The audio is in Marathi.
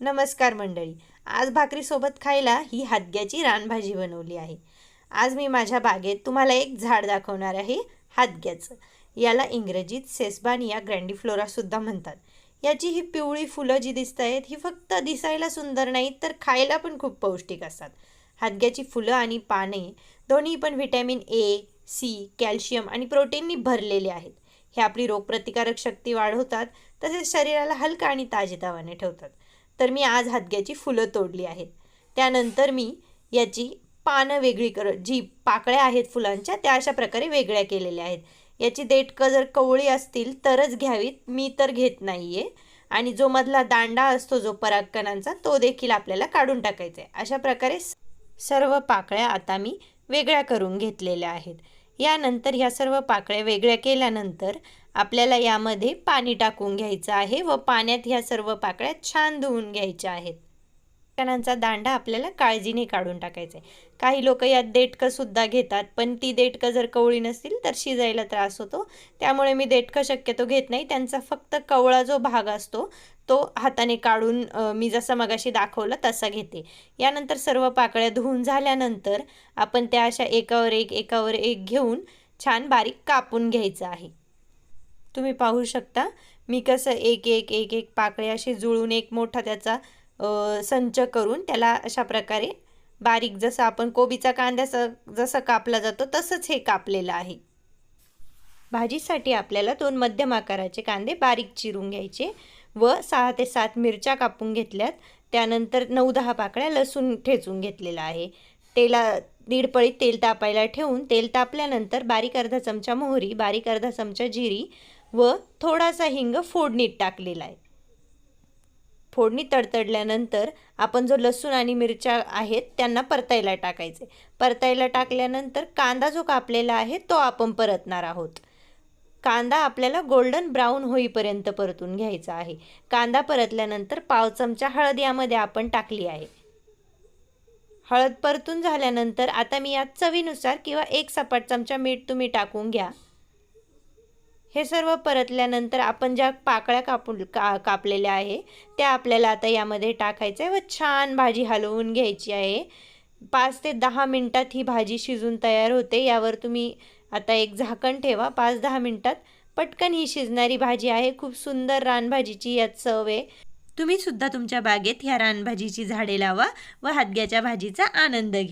नमस्कार मंडळी. आज भाकरीसोबत खायला ही हादग्याची रानभाजी बनवली आहे. आज मी माझ्या बागेत तुम्हाला एक झाड दाखवणार आहे हादग्याचं. याला इंग्रजीत सेस्बानिया ग्रँडीफ्लोरासुद्धा म्हणतात. याची ही पिवळी फुलं जी दिसत आहेत ही फक्त दिसायला सुंदर नाहीत तर खायला पण खूप पौष्टिक असतात. हादग्याची फुलं आणि पाने दोन्ही पण व्हिटॅमिन ए सी कॅल्शियम आणि प्रोटीननी भरलेले आहेत. हे आपली रोगप्रतिकारक शक्ती वाढवतात तसेच शरीराला हलका आणि ताजेतवाने ठेवतात. तर मी आज हातग्याची फुलं तोडली आहेत. त्यानंतर मी याची पानं वेगळी कर जी पाकळ्या आहेत फुलांच्या त्या अशा प्रकारे वेगळ्या केलेल्या आहेत. याची देठकं जर कवळी असतील तरच घ्यावीत मी तर घेत नाही आहे आणि जो मधला दांडा असतो जो परागकणांचा तो देखील आपल्याला काढून टाकायचा आहे अशा प्रकारे स- सर्व पाकळ्या आता मी वेगळ्या करून घेतलेल्या आहेत. यानंतर ह्या सर्व पाकळ्या वेगळ्या केल्यानंतर आपल्याला यामध्ये पाणी टाकून घ्यायचं आहे व पाण्यात ह्या सर्व पाकळ्या छान धुवून घ्यायच्या आहेत. कणांचा दांडा आपल्याला काळजीने काढून टाकायचा आहे काही लोक यात देठकं सुद्धा घेतात पण ती देठकं जर कवळी नसतील तर शिजायला त्रास होतो. त्यामुळे मी देठकं शक्यतो घेत नाही. त्यांचा फक्त कवळा जो भाग असतो तो हाताने काढून मी जसं मगाशी दाखवलं तसा घेते. यानंतर सर्व पाकळ्या धुवून झाल्यानंतर आपण त्या अशा एकावर एक एकावर एक घेऊन छान बारीक कापून घ्यायचं आहे. तुम्ही पाहू शकता मी कसं एक एक एक एक पाकळ्या अशी जुळून एक मोठा त्याचा संच करून त्याला अशा प्रकारे बारीक जसं आपण कोबीचा कांद्याचं जसं कापला जातो तसंच हे कापलेलं आहे. भाजीसाठी आपल्याला दोन मध्यम आकाराचे कांदे बारीक चिरून घ्यायचे व सहा ते सात मिरच्या कापून घेतल्यात. त्यानंतर नऊ दहा पाकळ्या लसूण ठेचून घेतलेला आहे. तेला दीड पळीत तेल तापायला ठेवून तेल तापल्यानंतर बारीक अर्धा चमचा मोहरी बारीक अर्धा चमचा जिरी व थोडासा हिंग फोडणीत टाकलेला आहे. फोडणी तडतडल्यानंतर आपण जो लसूण आणि मिरच्या आहेत त्यांना परतायला टाकायचे. परतायला टाकल्यानंतर कांदा जो कापलेला आहे तो आपण परतणार आहोत. कांदा आपल्याला गोल्डन ब्राऊन होईपर्यंत परतून घ्यायचा आहे. कांदा परतल्यानंतर पाव चमचा हळद यामध्ये आपण टाकली आहे. हळद परतून झाल्यानंतर आता मी यात चवीनुसार किंवा एक सपाट चमचा मीठ तुम्ही टाकून घ्या. हे सर्व परतल्यानंतर आपण ज्या पाकळ्या कापून का कापलेल्या आहे त्या आपल्याला आता यामध्ये टाकायचं आहे व छान भाजी हलवून घ्यायची आहे. पाच ते दहा मिनटात ही भाजी शिजून तयार होते. यावर तुम्ही आता एक झाकण ठेवा. पाच दहा मिनटात पटकन ही शिजणारी भाजी आहे. खूप सुंदर रानभाजीची यात चव आहे. तुम्ही सुद्धा तुमच्या बागेत ह्या रानभाजीची झाडे लावा व हादग्याच्या भाजीचा आनंद घ्या.